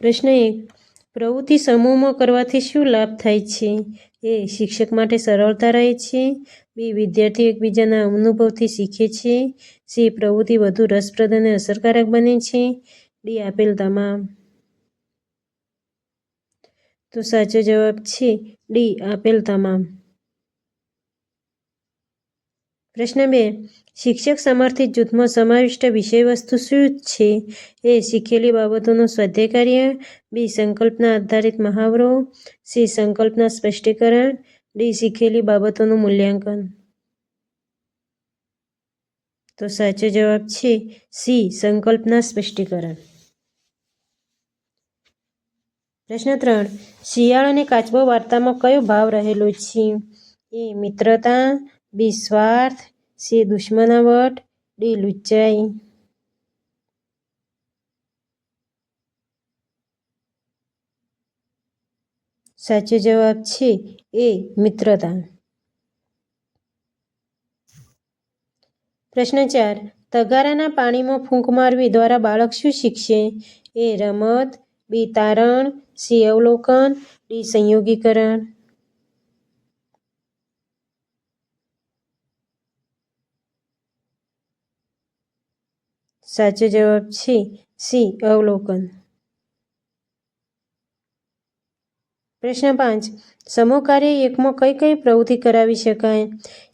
પ્રશ્ન એક, પ્રવૃત્તિ સમૂહમાં કરવાથી શું લાભ થાય છે? એ, શિક્ષક માટે સરળતા રહે છે. બી, વિદ્યાર્થીઓ એકબીજાના અનુભવથી શીખે છે. સી, પ્રવૃત્તિ વધુ રસપ્રદ અને અસરકારક બને છે. ડી, આપેલ તમામ. તો સાચો જવાબ છે. ડી, આપેલ તમામ. પ્રશ્ન બે. શિક્ષક સમર્થિત જૂથમાં સમાવિષ્ટ વિષયવસ્તુ શું છે? એ. શીખેલી બાબતોનું સ્વાધ્યાય કાર્ય. બી. સંકલ્પના આધારિત મહાવરો. સી. સંકલ્પના સ્પષ્ટીકરણ. ડી. શીખેલી બાબતોનું મૂલ્યાંકન. તો સાચો જવાબ છે સી. સંકલ્પના સ્પષ્ટીકરણ. પ્રશ્ન ત્રણ. શિયાળ અને કાચબો વાર્તામાં કયો ભાવ રહેલો છે? એ. મિત્રતા. બી સ્વાર્થ સી દુશ્મનાવટ, ડી લુચ્ચાઈ. સાચો જવાબ છે એ મિત્રતા. પ્રશ્ન ચાર, તગારાના પાણીમાં ફૂંક મારવી દ્વારા બાળક શું શીખશે? એ રમત, બી તારણ, સી અવલોકન, ડી સંયોગીકરણ. સાચો જવાબ છે સી, અવલોકન. પ્રશ્ન પાંચ. સમૂહ કાર્ય એકમાં કઈ કઈ પ્રવૃત્તિ કરાવી શકાય?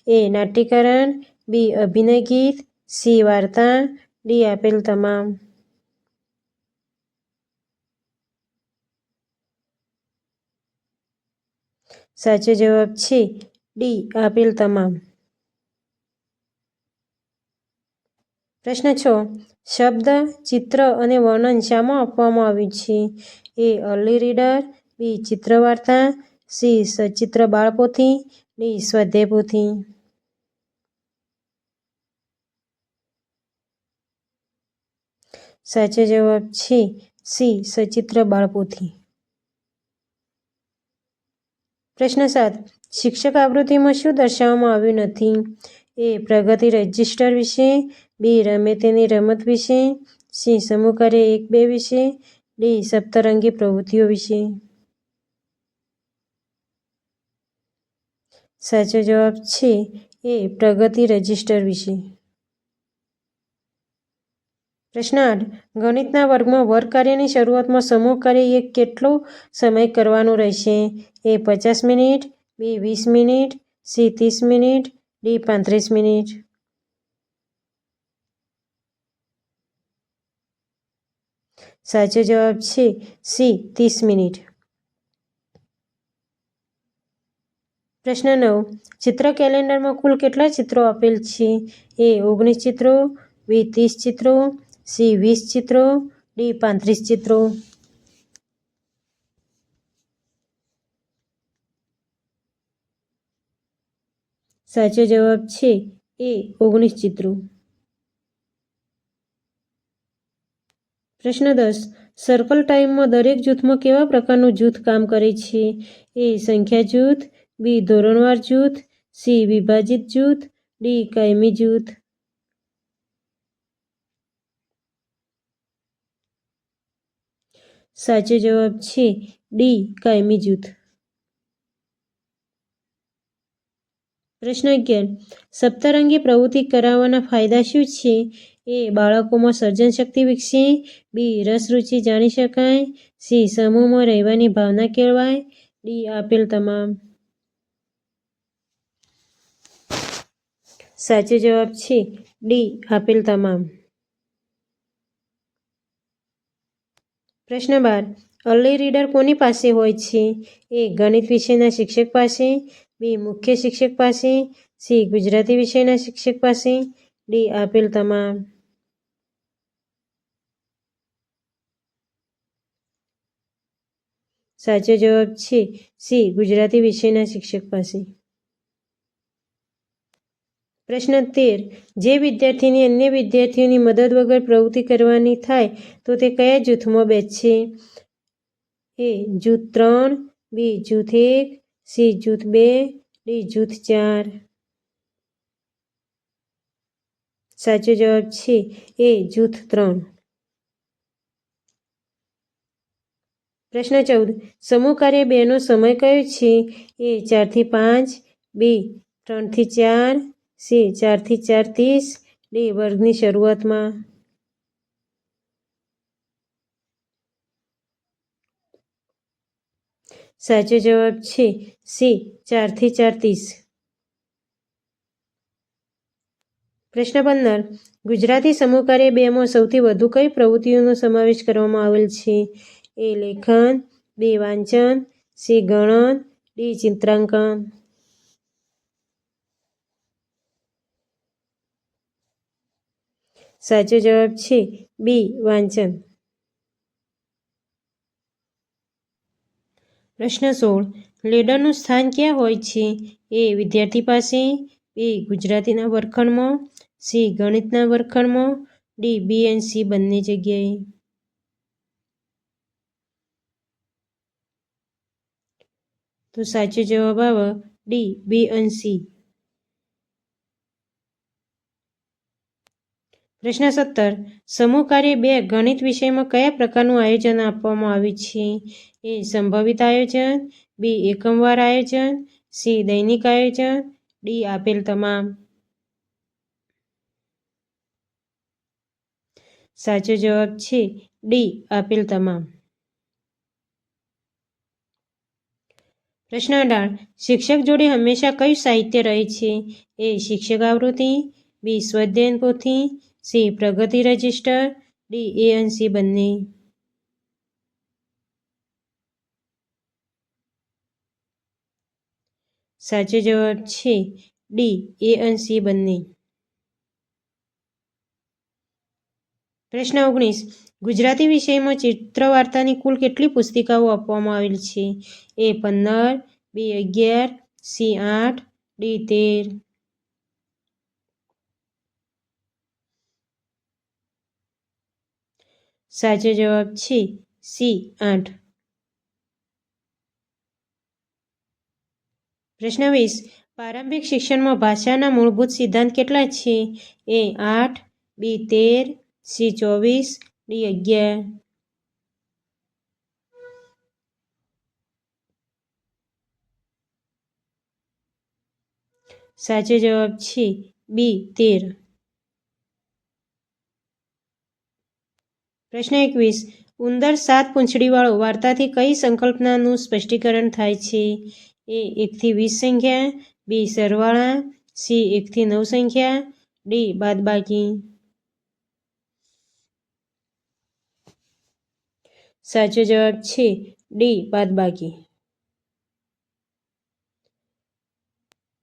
એ, નાટ્યકરણ, બી, અભિનય ગીત, સી, વાર્તા, ડી, આપેલ તમામ. સાચો જવાબ છે ડી, આપેલ તમામ. પ્રશ્ન છ. શબ્દ, ચિત્ર અને વર્ણન શામાં આપવામાં આવ્યું છે? એ અર્લી રીડર બી ચિત્રવાર્તા સી સચિત્ર બાળપોથી ડી સ્વાધ્યાય પોથી. સાચો જવાબ છે સી સચિત્ર બાળપોથી. પ્રશ્ન સાત. શિક્ષક આવૃત્તિમાં શું દર્શાવવામાં આવ્યું નથી? એ પ્રગતિ રજિસ્ટર વિશે બી રમે તેની રમત વિશે, સી સમૂહ કાર્ય એક બે વિશે, ડી સપ્તરંગી પ્રવૃત્તિઓ વિશે. સાચો જવાબ છે એ પ્રગતિ રજિસ્ટર વિશે. પ્રશ્ન આઠ. ગણિતના વર્ગમાં વર્ગ કાર્યની શરૂઆતમાં સમૂહ કાર્ય એક કેટલો સમય કરવાનો રહેશે? એ પચાસ મિનિટ, બી વીસ મિનિટ, સી ત્રીસ મિનિટ, ડી પાંત્રીસ મિનિટ. સાચો જવાબ છે સી, ત્રીસ મિનિટ. પ્રશ્ન નવ. ચિત્ર કેલેન્ડરમાં કુલ કેટલા ચિત્રો આપેલ છે? એ, ઓગણીસ ચિત્રો, બી, ત્રીસ ચિત્રો, સી, વીસ ચિત્રો, ડી, પાંત્રીસ ચિત્રો. સાચો જવાબ છે એ, ઓગણીસ ચિત્રો. પ્રશ્ન સર્કલ ટાઈમમાં દરેક જૂથમાં કેવા પ્રકારનું જૂથ કામ કરે છે? એ સંખ્યા જૂથ, બી ધોરણવાર જૂથ, સી વિભાજિત જૂથ, ડી કાયમી જૂથ. સાચો જવાબ છે ડી કાયમી જૂથ. પ્રશ્ન અગિયાર. સપ્તરંગી પ્રવૃત્તિ કરાવવાના ફાયદા શું છે? એ બાળકોમાં સર્જન શક્તિ વિકસે. બી રસરૂચિ જાણી શકાય. સી, સમૂહમાં રહેવાની ભાવના કેળવાય. ડી, આપેલ તમામ. સાચો જવાબ છે. ડી, આપેલ તમામ. પ્રશ્ન બાર. અર્લી રીડર કોની પાસે હોય છે? એ ગણિત વિષયના શિક્ષક પાસે. બી, મુખ્ય શિક્ષક પાસે. સી, ગુજરાતી વિષયના શિક્ષક પાસે. ડી, આપેલ તમામ. સાચો જવાબ છે સી, ગુજરાતી વિષયના શિક્ષક પાસે. પ્રશ્ન તેર, જે વિદ્યાર્થીની અન્ય વિદ્યાર્થીઓની મદદ વગર પ્રવૃત્તિ કરવાની થાય, તો તે કયા જૂથમાં બેસશે? એ, જૂથ ત્રણ, બી, જૂથ એક, સી, જૂથ બે, ડી, જૂથ ચાર. સાચો જવાબ છે એ, જૂથ ત્રણ. પ્રશ્ન ચૌદ. સમૂહ કાર્ય બેનો સમય કયો છે? એ ચારથી પાંચ, બી ત્રણથી ચાર, સી ચારથી ચાર ત્રીસ, ડી વર્ગની શરૂઆતમાં. સાચો જવાબ છે સી ચારથી ચાર ત્રીસ. પ્રશ્ન પંદર. ગુજરાતી સમૂહ કાર્ય બેમાં સૌથી વધુ કઈ પ્રવૃત્તિઓનો સમાવેશ કરવામાં આવેલ છે? એ લેખન બે વાંચન સી ગણન ડી ચિત્રાંકન સાચો જવાબ છે બી, વાંચન. પ્રશ્ન સોળ. લીડરનું સ્થાન ક્યાં હોય છે? એ વિદ્યાર્થી પાસે, બી, ગુજરાતીના વર્ગખંડમાં, સી, ગણિતના વર્ગખંડમાં, ડી, બી એન્ડ સી બંને જગ્યાએ. તો સાચો જવાબ આવે ડી બી અને સી પ્રશ્ન સત્તર. સમૂહ કાર્ય બે ગણિત વિષયમાં કયા પ્રકારનું આયોજન આપવામાં આવ્યું છે? એ સંભવિત આયોજન બી એકમવાર આયોજન સી દૈનિક આયોજન ડી આપેલ તમામ. સાચો જવાબ છે ડી આપેલ તમામ. પ્રશ્ન અઢાર શિક્ષક જોડે હંમેશા કયું સાહિત્ય રહે છે? એ શિક્ષક આવૃત્તિ, બી સ્વાધ્યાયન પોથી, સી પ્રગતિ રજિસ્ટર, ડી એ અને બંને. સાચો જવાબ છે ડી એ અને બંને. પ્રશ્ન ઓગણીસ. ગુજરાતી વિષયમાં ચિત્ર વાર્તાની કુલ કેટલી પુસ્તિકાઓ આપવામાં આવેલ છે? એ પંદર, બી અગિયાર, સી આઠ, ડી તેર. સાચો જવાબ છે સી આઠ. પ્રશ્ન વીસ. પ્રારંભિક શિક્ષણમાં ભાષાના મૂળભૂત સિદ્ધાંત કેટલા છે? એ આઠ, બી તેર સી ચોવીસ ડી અગિયાર સાચો જવાબ છે બી, તેર. પ્રશ્ન એકવીસ. ઉંદર સાત પૂંછડીવાળો વાર્તાથી કઈ સંકલ્પનાનું સ્પષ્ટીકરણ થાય છે? એ એકથી વીસ સંખ્યા, બી સરવાળા, સી એકથી નવ સંખ્યા, ડી બાદબાકી. સાચો જવાબ છે ડી, બાદબાકી.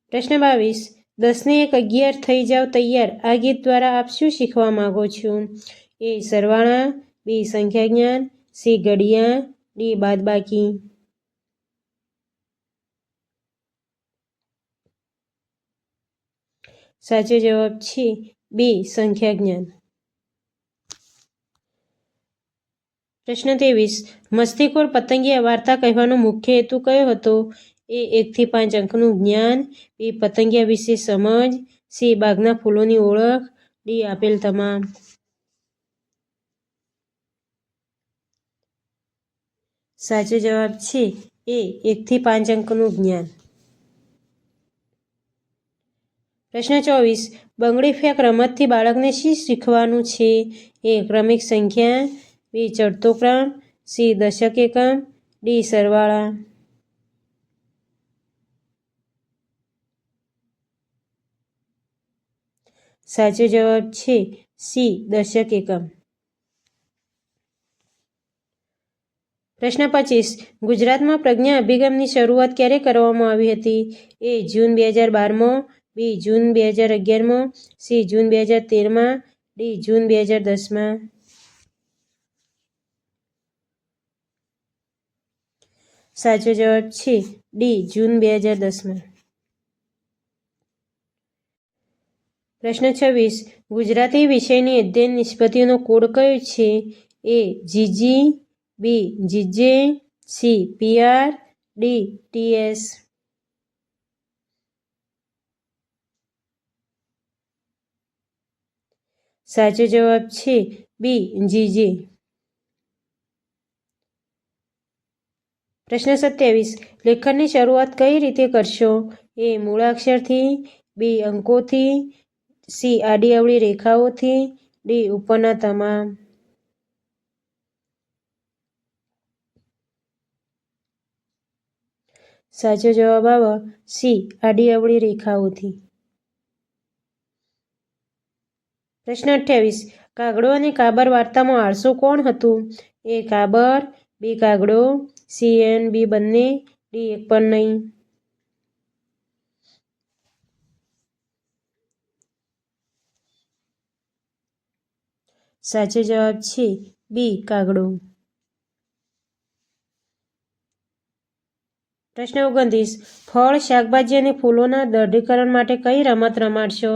પ્રશ્ન બાવીસ. દસને એક અગિયાર થઈ જાવ તૈયાર. આ ગીત દ્વારા આપ શું શીખવા માગો છો? એ સરવાળા બી સંખ્યા જ્ઞાન સી ઘડિયા, ડી બાદબાકી. સાચો જવાબ છે બી સંખ્યા જ્ઞાન પ્રશ્ન ત્રેવીસ. મસ્તીખોર પતંગિયા વાર્તા કહેવાનો મુખ્ય હેતુ કયો હતો? એ એકથી પાંચ અંકનું જ્ઞાન, બી પતંગિયા વિશે સમજ, સી બાગના ફૂલોની ઓળખ, ડી આપેલ તમામ. સાચો જવાબ છે એ એકથી પાંચ અંકનું જ્ઞાન. પ્રશ્ન ચોવીસ. બંગડી ફેંક રમતથી બાળકને શી શીખવાનું છે? એ ક્રમિક સંખ્યા બી ચડતો ક્રમ સી દશક એકમ ડી સરવાળા. સાચો જવાબ છે સી દશક એકમ પ્રશ્ન પચીસ. ગુજરાતમાં પ્રજ્ઞા અભિગમની શરૂઆત ક્યારે કરવામાં આવી હતી? એ જૂન બે હજાર બારમાં, બી જૂન બે હજાર અગિયારમાં, સી જૂન બે હજાર તેરમાં, ડી જૂન બે હજાર દસમાં. સાચો જવાબ છે ડી, જૂન બે હજાર દસમાં. પ્રશ્ન છવ્વીસ, ગુજરાતી વિષયની અધ્યયન નિષ્પતિઓનો કોડ કયો છે? A, GG, B, GJ, C, PR, D, TS. સાચો જવાબ છે બી, જીજે. પ્રશ્ન સત્યાવીસ, લેખનની શરૂઆત કઈ રીતે કરશો? એ મૂળાક્ષરથી, બી અંકોથી, સી આડી અવળી રેખાઓથી, ડી ઉપરના તમામ. સાચો જવાબ આવે, સી આડી અવળી રેખાઓથી. પ્રશ્ન અઠ્યાવીસ, કાગડો અને કાબર વાર્તામાં આળસો કોણ હતું? એ કાબર, બી કાગડો સી એન બી બંને ડી એક પણ નહીં. સાચો જવાબ છે બી કાગડો. પ્રશ્ન ઓગણત્રીસ. ફળ, શાકભાજી અને ફૂલોના દઢીકરણ માટે કઈ રમત રમાડશો?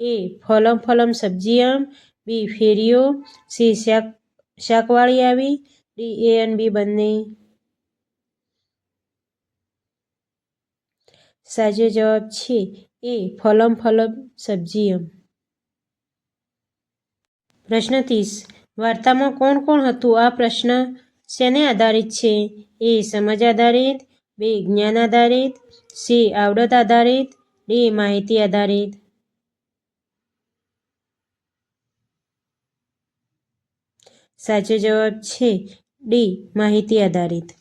એ, ફલમ ફલમ સબ્જી આમ. બી, ફેરીઓ. સી, શાક, શાકવાળી આવી. ડી એ અને બી બંને. સાચો જવાબ છે એ ફલમ ફલમ સબ્જીયમ. પ્રશ્ન ત્રીસ. વાર્તામાં કોણ કોણ હતું? આ પ્રશ્ન શેને આધારિત છે? એ સમજ આધારિત, બે જ્ઞાન આધારિત, સી આવડત આધારિત, ડી માહિતી આધારિત. સાચો જવાબ છે ડી માહિતી આધારિત.